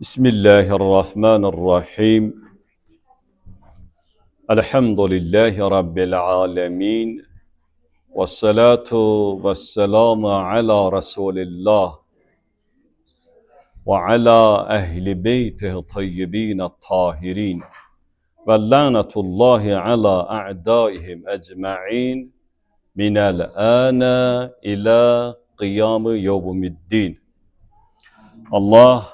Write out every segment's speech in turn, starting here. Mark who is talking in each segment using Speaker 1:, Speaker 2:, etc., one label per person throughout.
Speaker 1: بسم الله الرحمن الرحيم الحمد لله رب العالمين والصلاة والسلام على رسول الله وعلى أهل بيته الطيبين الطاهرين واللعنة الله على أعدائهم أجمعين minel ana ila kıyamı yevmiddin. Allah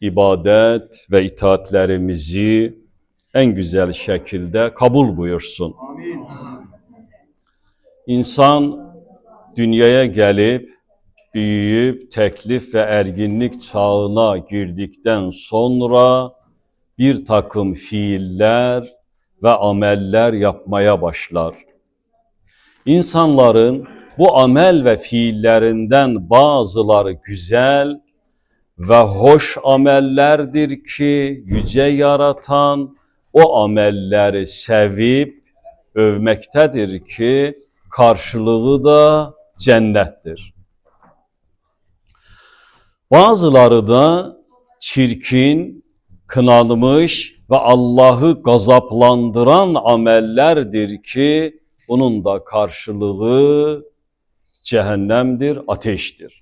Speaker 1: ibadet ve itaatlerimizi en güzel şekilde kabul buyursun. İnsan dünyaya gelip büyüyüp teklif ve erginlik çağına girdikten sonra bir takım fiiller ve ameller yapmaya başlar. İnsanların bu amel ve fiillerinden bazıları güzel, ve hoş amellerdir ki yüce yaratan o amelleri sevip övmektedir ki karşılığı da cennettir. Bazıları da çirkin, kınanmış ve Allah'ı gazaplandıran amellerdir ki bunun da karşılığı cehennemdir, ateştir.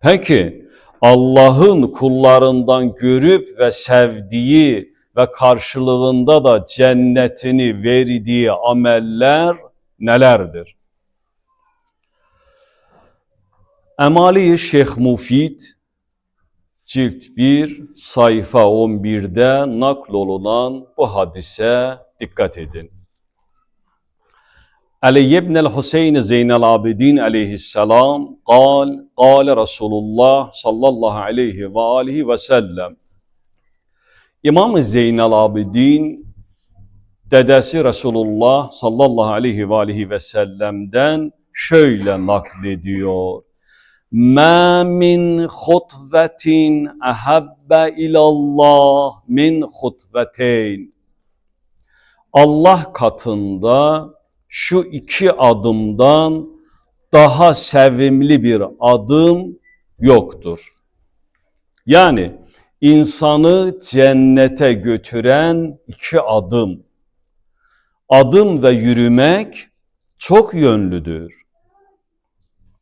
Speaker 1: Peki Allah'ın kullarından görüp ve sevdiği ve karşılığında da cennetini verdiği ameller nelerdir? Emali Şeyh Mufid cilt 1 sayfa 11'de naklolunan bu hadise dikkat edin. علي بن الحسين زين العابدين عليه السلام قال قال رسول الله صلى الله عليه وآله وسلم İmam Zeynel Abidin dedesi Resulullah sallallahu aleyhi ve aleyhi ve sellem'den şöyle naklediyor. Ma min hutvetin ahabbe ilallah min hutveteyn. Allah katında şu iki adımdan daha sevimli bir adım yoktur. Yani insanı cennete götüren iki adım. Adım ve yürümek çok yönlüdür.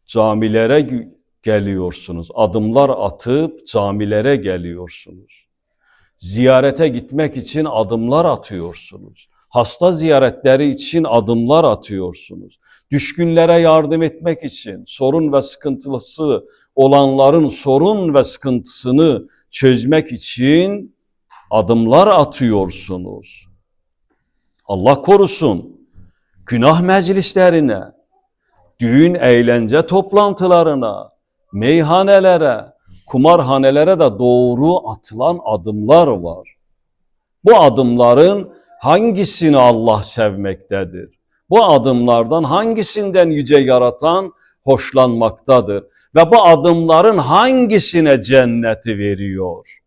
Speaker 1: Camilere geliyorsunuz, adımlar atıp camilere geliyorsunuz. Ziyarete gitmek için adımlar atıyorsunuz hasta ziyaretleri için adımlar atıyorsunuz. Düşkünlere yardım etmek için, sorun ve sıkıntısı olanların sorun ve sıkıntısını çözmek için adımlar atıyorsunuz. Allah korusun. Günah meclislerine, düğün eğlence toplantılarına, meyhanelere, kumarhanelere de doğru atılan adımlar var. Bu adımların hangisini Allah sevmektedir? Bu adımlardan hangisinden yüce yaratan hoşlanmaktadır? Ve bu adımların hangisine cenneti veriyor?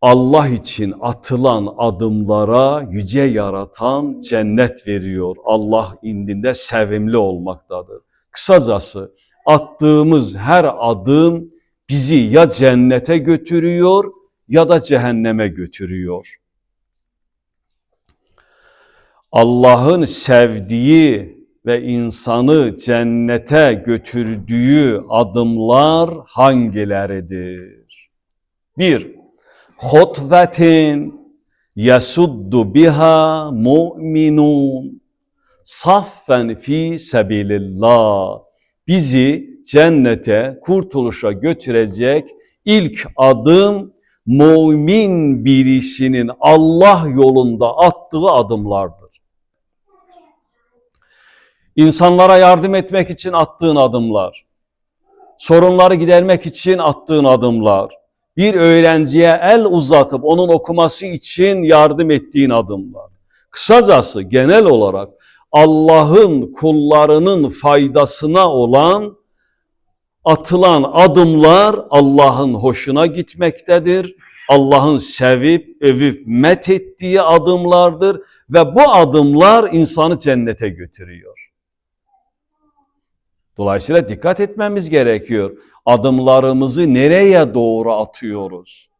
Speaker 1: Allah için atılan adımlara yüce yaratan cennet veriyor. Allah indinde sevimli olmaktadır. Kısacası attığımız her adım bizi ya cennete götürüyor ya da cehenneme götürüyor. Allah'ın sevdiği ve insanı cennete götürdüğü adımlar hangileridir? Bir, hutvetin yasuddu biha mu'minun saffen fi sebilillah. Bizi cennete, kurtuluşa götürecek ilk adım mümin birisinin Allah yolunda attığı adımlardır. İnsanlara yardım etmek için attığın adımlar, sorunları gidermek için attığın adımlar, bir öğrenciye el uzatıp onun okuması için yardım ettiğin adımlar. Kısacası genel olarak Allah'ın kullarının faydasına olan atılan adımlar Allah'ın hoşuna gitmektedir Allah'ın sevip, övüp, met ettiği adımlardır ve bu adımlar insanı cennete götürüyor. Dolayısıyla dikkat etmemiz gerekiyor. Adımlarımızı nereye doğru atıyoruz?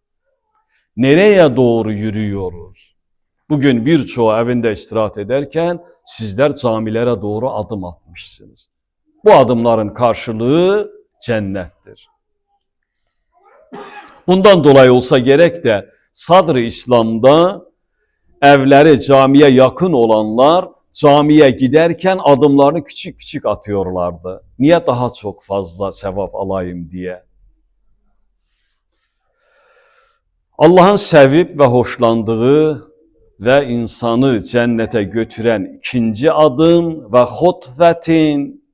Speaker 1: Nereye doğru yürüyoruz? Bugün birçoğu evinde istirahat ederken sizler camilere doğru adım atmışsınız. Bu adımların karşılığı cennettir. Bundan dolayı olsa gerek de sadr-ı İslam'da evleri camiye yakın olanlar camiye giderken adımlarını küçük küçük atıyorlardı. Niye daha çok fazla sevap alayım diye. Allah'ın sevip ve hoşlandığı ve insanı cennete götüren ikinci adım ve hutvetin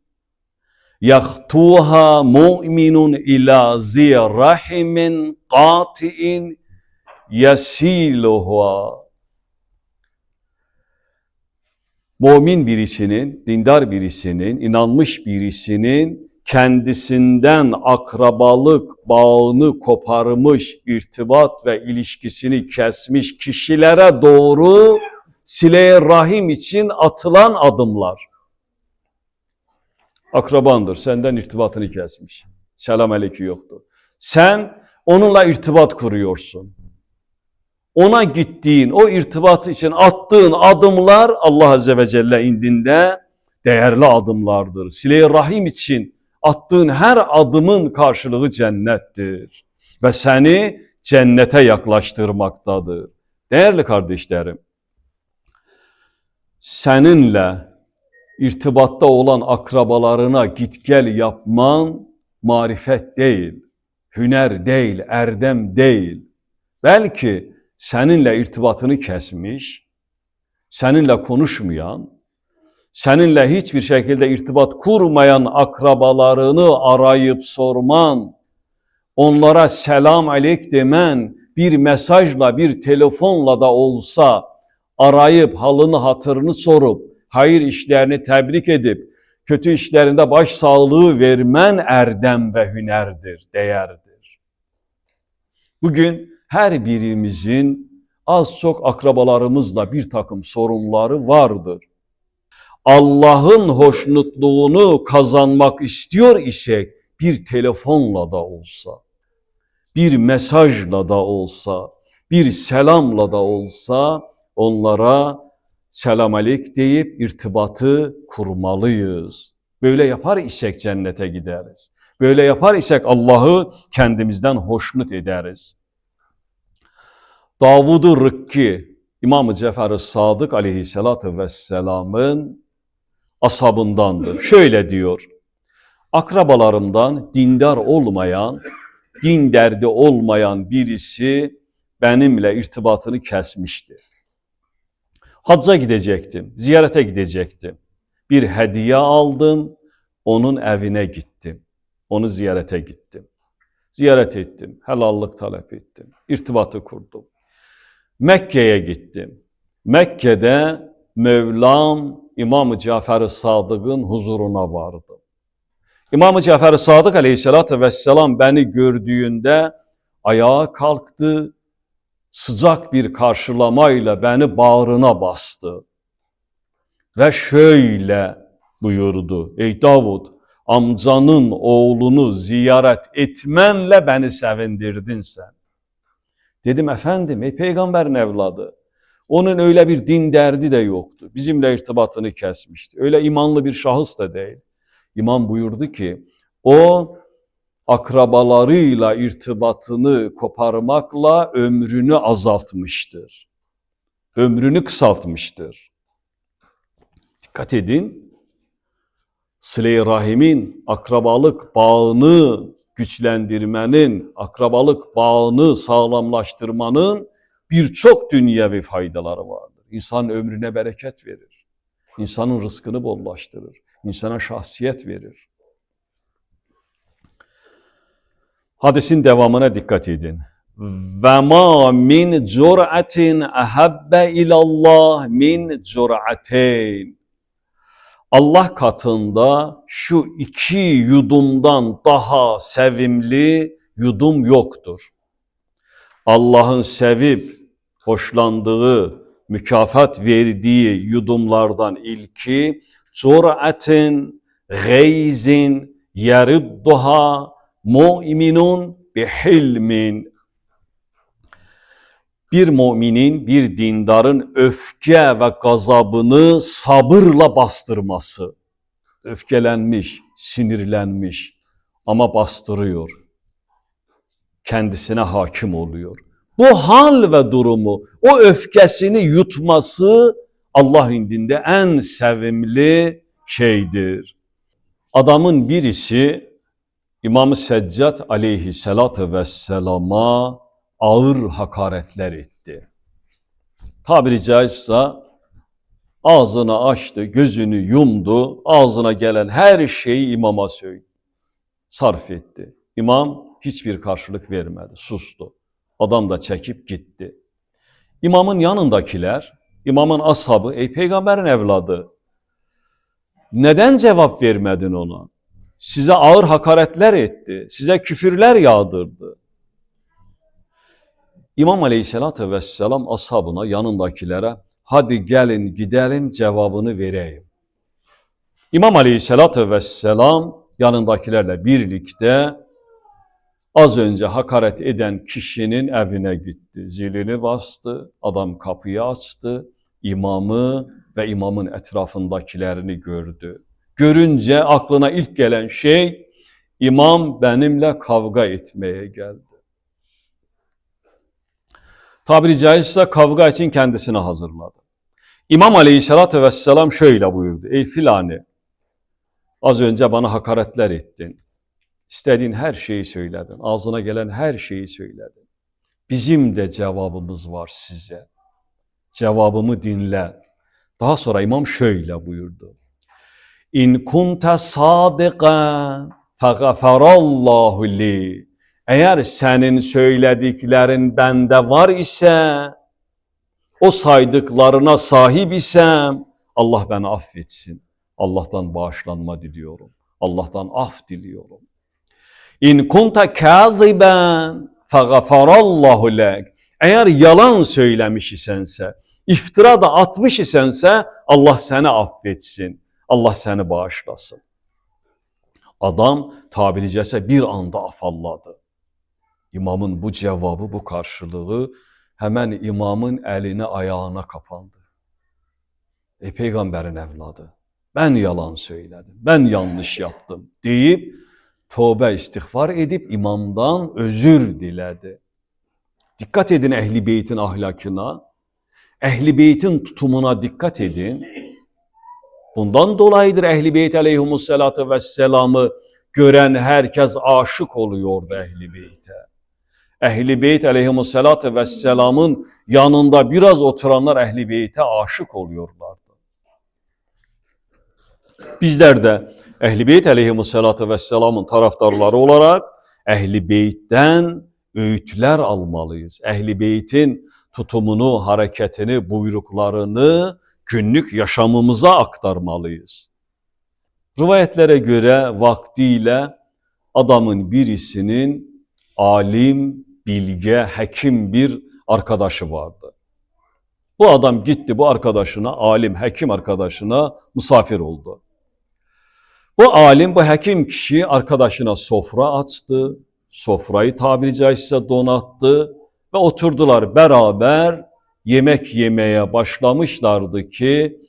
Speaker 1: yahtuha mu'minun ila zi rahimin qati'in yasiluha Mümin birisinin, dindar birisinin, inanmış birisinin kendisinden akrabalık bağını koparmış, irtibat ve ilişkisini kesmiş kişilere doğru sile rahim için atılan adımlar. Akrabandır, senden irtibatını kesmiş. Selam aleyküm yoktur. Sen onunla irtibat kuruyorsun. Ona gittiğin, o irtibat için attığın adımlar Allah Azze ve Celle indinde değerli adımlardır. Sile-i Rahim için attığın her adımın karşılığı cennettir. Ve seni cennete yaklaştırmaktadır. Değerli kardeşlerim, seninle irtibatta olan akrabalarına git gel yapman marifet değil, hüner değil, erdem değil. Belki seninle irtibatını kesmiş, seninle konuşmayan, seninle hiçbir şekilde irtibat kurmayan akrabalarını arayıp sorman, onlara selam aleyk demen, bir mesajla, bir telefonla da olsa arayıp halını hatırını sorup, hayır işlerini tebrik edip, kötü işlerinde baş sağlığı vermen erdem ve hünerdir, değerdir. Bugün her birimizin az çok akrabalarımızla bir takım sorunları vardır. Allah'ın hoşnutluğunu kazanmak istiyor isek bir telefonla da olsa, bir mesajla da olsa, bir selamla da olsa onlara selam aleyküm deyip irtibatı kurmalıyız. Böyle yapar isek cennete gideriz. Böyle yapar isek Allah'ı kendimizden hoşnut ederiz. Davud-u Rıkki, İmam-ı Cefer-i Sadık aleyhissalatü vesselamın ashabındandır. Şöyle diyor, akrabalarımdan dindar olmayan, din derdi olmayan birisi benimle irtibatını kesmişti. Hacca gidecektim, ziyarete gidecektim. Bir hediye aldım, onun evine gittim. Onu ziyarete gittim. Ziyaret ettim, helallik talep ettim, irtibatı kurdum. Mekke'ye gittim. Mekke'de Mevlam İmam-ı Cafer-i Sadık'ın huzuruna vardım. İmam-ı Cafer-i Sadık aleyhissalatü vesselam beni gördüğünde ayağa kalktı, sıcak bir karşılamayla beni bağrına bastı. Ve şöyle buyurdu, ey Davud, amcanın oğlunu ziyaret etmenle beni sevindirdin sen. Dedim efendim, ey peygamberin evladı, onun öyle bir din derdi de yoktu. Bizimle irtibatını kesmişti. Öyle imanlı bir şahıs da değil. İmam buyurdu ki, o akrabalarıyla irtibatını koparmakla ömrünü azaltmıştır. Ömrünü kısaltmıştır. Dikkat edin, Sıle-i Rahim'in akrabalık bağını güçlendirmenin, akrabalık bağını sağlamlaştırmanın birçok dünyevi faydaları vardır. İnsanın ömrüne bereket verir. İnsanın rızkını bollaştırır. İnsana şahsiyet verir. Hadisin devamına dikkat edin. Ve ma min cur'atin ahabbe ilallah min cur'ateyn. Allah katında şu iki yudumdan daha sevimli yudum yoktur. Allah'ın sevip hoşlandığı, mükafat verdiği yudumlardan ilki Curatin geyzin yeridduha mu'minun bihilmin bir müminin, bir dindarın öfke ve gazabını sabırla bastırması. Öfkelenmiş, sinirlenmiş ama bastırıyor. Kendisine hakim oluyor. Bu hal ve durumu, o öfkesini yutması Allah indinde en sevimli şeydir. Adamın birisi İmam-ı Seccad aleyhissalatü vesselama ağır hakaretler etti. Tabiri caizse ağzını açtı, gözünü yumdu, ağzına gelen her şeyi imama söyledi. Sarf etti. İmam hiçbir karşılık vermedi, sustu. Adam da çekip gitti. İmamın yanındakiler, imamın ashabı, ey peygamberin evladı, neden cevap vermedin ona? Size ağır hakaretler etti, size küfürler yağdırdı. İmam Aleyhisselatü Vesselam ashabına, yanındakilere hadi gelin gidelim cevabını vereyim. İmam Aleyhisselatü Vesselam yanındakilerle birlikte az önce hakaret eden kişinin evine gitti. Zilini bastı, adam kapıyı açtı, imamı ve imamın etrafındakilerini gördü. Görünce aklına ilk gelen şey imam benimle kavga etmeye geldi. Tabiri caizse kavga için kendisini hazırladı. İmam Aleyhisselatü Vesselam şöyle buyurdu. Ey filani, az önce bana hakaretler ettin. İstediğin her şeyi söyledin. Ağzına gelen her şeyi söyledin. Bizim de cevabımız var size. Cevabımı dinle. Daha sonra imam şöyle buyurdu. İn kunte sadiqan fegafarallahu li. Eğer senin söylediklerin bende var ise, o saydıklarına sahip isem, Allah beni affetsin. Allah'tan bağışlanma diliyorum. Allah'tan af diliyorum. İn kunta kâziben fegafarallahu lek. Eğer yalan söylemiş isense, iftira da atmış isense Allah seni affetsin. Allah seni bağışlasın. Adam tabiri caizse bir anda afalladı. İmamın bu cevabı, bu karşılığı hemen imamın eline ayağına kapandı. Ey peygamberin evladı, ben yalan söyledim, ben yanlış yaptım deyip tövbe istiğfar edip imamdan özür diledi. Dikkat edin ehli beytin ahlakına, ehli beytin tutumuna dikkat edin. Bundan dolayıdır ehli beyt aleyhimussalatu vesselam'ı gören herkes aşık oluyordu ehli beyte. Ehli beyt aleyhimussalatu vesselam'ın yanında biraz oturanlar ehli beyte aşık oluyorlardı. Bizler de ehli beyt aleyhimussalatu vesselam'ın taraftarları olarak ehli beytten öğütler almalıyız. Ehli beytin tutumunu, hareketini, buyruklarını günlük yaşamımıza aktarmalıyız. Rivayetlere göre vaktiyle adamın birisinin alim, bilge, hekim bir arkadaşı vardı. Bu adam gitti bu arkadaşına, alim, hekim arkadaşına misafir oldu. Bu alim, bu hekim kişi arkadaşına sofra açtı, sofrayı tabiri caizse donattı ve oturdular beraber yemek yemeye başlamışlardı ki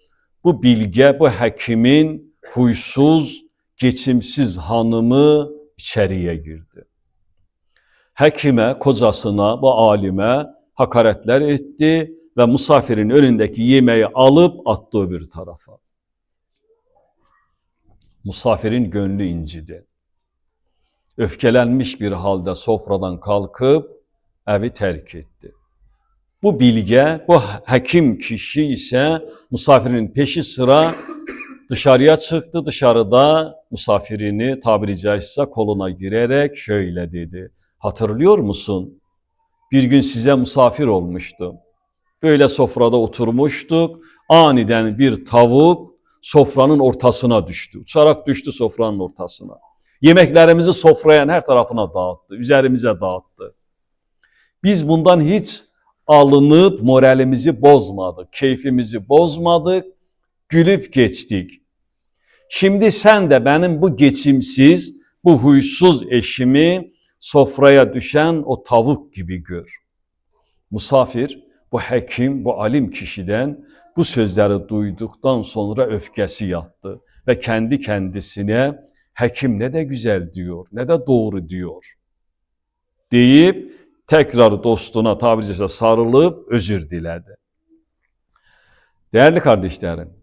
Speaker 1: bu bilge, bu hekimin huysuz, geçimsiz hanımı içeriye girdi. Hekime, kocasına, bu alime hakaretler etti ve misafirin önündeki yemeği alıp attı öbür tarafa. Misafirin gönlü incidi. Öfkelenmiş bir halde sofradan kalkıp evi terk etti. Bu bilge, bu hekim kişi ise misafirin peşi sıra dışarıya çıktı. Dışarıda misafirini tabiri caizse koluna girerek şöyle dedi. Hatırlıyor musun? Bir gün size misafir olmuştum. Böyle sofrada oturmuştuk. Aniden bir tavuk sofranın ortasına düştü. Uçarak düştü sofranın ortasına. Yemeklerimizi sofrayan her tarafına dağıttı. Üzerimize dağıttı. Biz bundan hiç alınıp moralimizi bozmadık, keyfimizi bozmadık, gülüp geçtik. Şimdi sen de benim bu geçimsiz, bu huysuz eşimi sofraya düşen o tavuk gibi gör. Musafir bu hekim, bu alim kişiden bu sözleri duyduktan sonra öfkesi yattı ve kendi kendisine hekim ne de güzel diyor, ne de doğru diyor deyip tekrar dostuna tabiri caizse sarılıp özür diledi. Değerli kardeşlerim,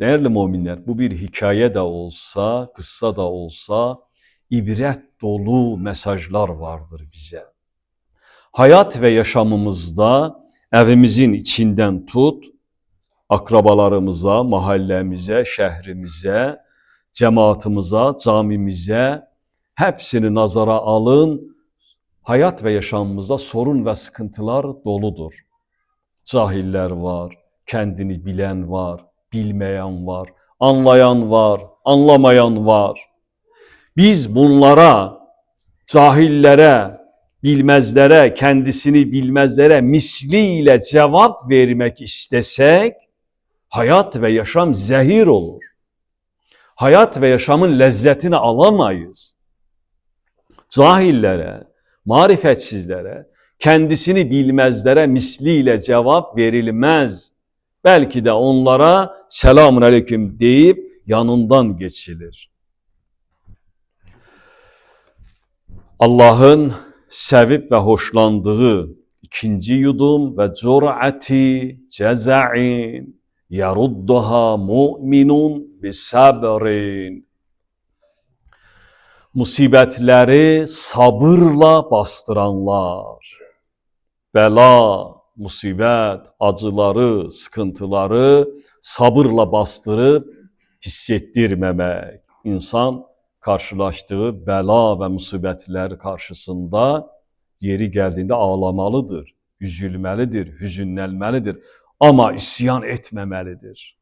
Speaker 1: değerli müminler, bu bir hikaye de olsa, kıssa da olsa ibret dolu mesajlar vardır bize. Hayat ve yaşamımızda evimizin içinden tut, akrabalarımıza, mahallemize, şehrimize, cemaatimize, camimize hepsini nazara alın. Hayat ve yaşamımızda sorun ve sıkıntılar doludur. Cahiller var, kendini bilen var, bilmeyen var, anlayan var, anlamayan var. Biz bunlara, cahillere, bilmezlere, kendisini bilmezlere misliyle cevap vermek istesek, hayat ve yaşam zehir olur. Hayat ve yaşamın lezzetini alamayız. Cahillere, marifetsizlere, kendisini bilmezlere misliyle cevap verilmez. Belki de onlara selamun aleyküm deyip yanından geçilir. Allah'ın sevip ve hoşlandığı ikinci yudum ve cur'ati ceza'in yarudduha mu'minun bi sabrin. Musibetleri sabırla bastıranlar. Bela, musibet, acıları, sıkıntıları sabırla bastırıp hissettirmemek. İnsan karşılaştığı bela ve musibetler karşısında yeri geldiğinde ağlamalıdır, üzülmelidir, hüzünlenmelidir ama isyan etmemelidir.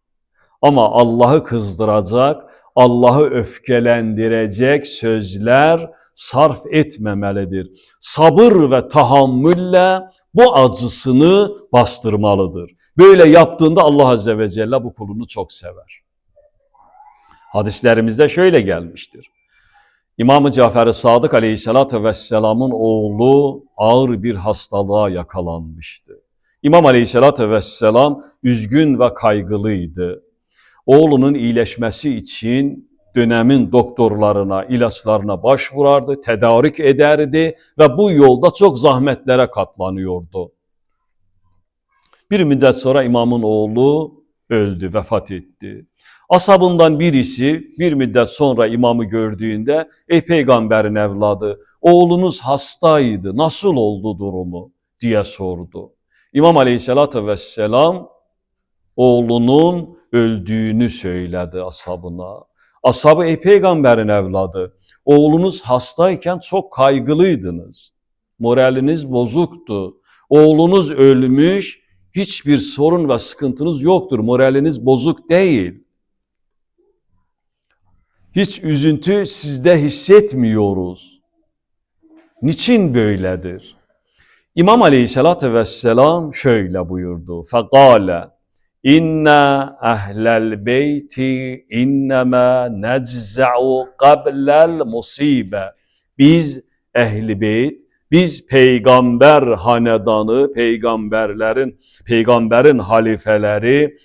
Speaker 1: Ama Allah'ı kızdıracak, Allah'ı öfkelendirecek sözler sarf etmemelidir. Sabır ve tahammülle bu acısını bastırmalıdır. Böyle yaptığında Allah Azze ve Celle bu kulunu çok sever. Hadislerimizde şöyle gelmiştir. İmam-ı Cafer-i Sadık Aleyhisselatü Vesselam'ın oğlu ağır bir hastalığa yakalanmıştı. İmam Aleyhisselatü Vesselam üzgün ve kaygılıydı. Oğlunun iyileşmesi için dönemin doktorlarına, ilaçlarına başvurardı, tedarik ederdi ve bu yolda çok zahmetlere katlanıyordu. Bir müddet sonra imamın oğlu öldü, vefat etti. Asabından birisi bir müddet sonra imamı gördüğünde ey peygamberin evladı oğlunuz hastaydı nasıl oldu durumu diye sordu. İmam aleyhissalatü vesselam oğlunun öldüğünü söyledi ashabına. Ashabı ey peygamberin evladı oğlunuz hastayken çok kaygılıydınız. Moraliniz bozuktu. Oğlunuz ölmüş hiçbir sorun ve sıkıntınız yoktur. Moraliniz bozuk değil. Hiç üzüntü sizde hissetmiyoruz. Niçin böyledir? İmam Aleyhisselatü Vesselam şöyle buyurdu. Fekale İnna ehlel beyti innema necza'u qablel musibe. Biz ehli beyt, biz peygamber hanedanı, peygamberlerin, peygamberin halifeleri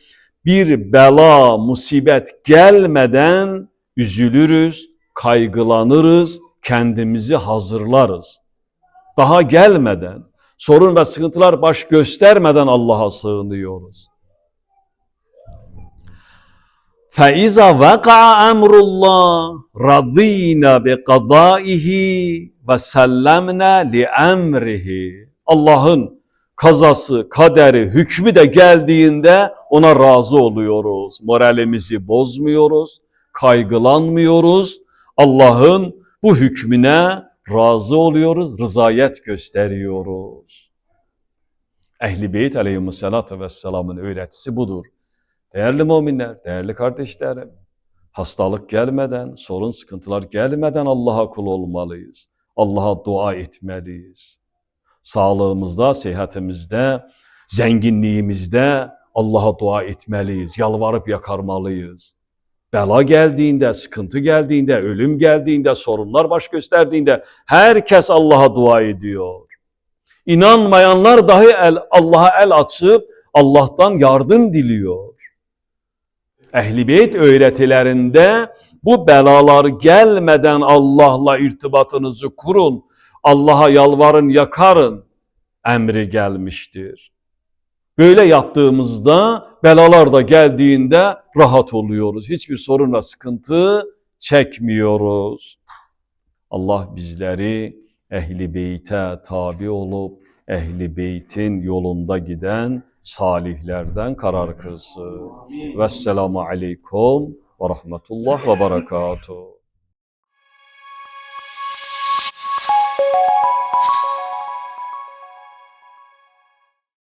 Speaker 1: bir bela, musibet gelmeden üzülürüz, kaygılanırız, kendimizi hazırlarız. Daha gelmeden, sorun ve sıkıntılar baş göstermeden Allah'a sığınıyoruz. فَاِذَا وَقَعَ اَمْرُ اللّٰهِ رَضِينَ بِقَضَائِهِ وَسَلَّمْنَا لِأَمْرِهِ Allah'ın kazası, kaderi, hükmü de geldiğinde ona razı oluyoruz. Moralimizi bozmuyoruz, kaygılanmıyoruz. Allah'ın bu hükmüne razı oluyoruz, rızayet gösteriyoruz. Ehli Beyt aleyhissalatü vesselamın öğretisi budur. Değerli müminler, değerli kardeşlerim, hastalık gelmeden, sorun sıkıntılar gelmeden Allah'a kul olmalıyız. Allah'a dua etmeliyiz. Sağlığımızda, sıhhatimizde, zenginliğimizde Allah'a dua etmeliyiz, yalvarıp yakarmalıyız. Bela geldiğinde, sıkıntı geldiğinde, ölüm geldiğinde, sorunlar baş gösterdiğinde herkes Allah'a dua ediyor. İnanmayanlar dahi Allah'a el açıp Allah'tan yardım diliyor. Ehl-i Beyt öğretilerinde bu belalar gelmeden Allah'la irtibatınızı kurun. Allah'a yalvarın, yakarın emri gelmiştir. Böyle yaptığımızda belalar da geldiğinde rahat oluyoruz. Hiçbir sorun ve sıkıntı çekmiyoruz. Allah bizleri ehli beyte tabi olup ehli beytin yolunda giden salihlerden karar kılsın. Vesselamu aleykum ve rahmetullah ve berekatuhu.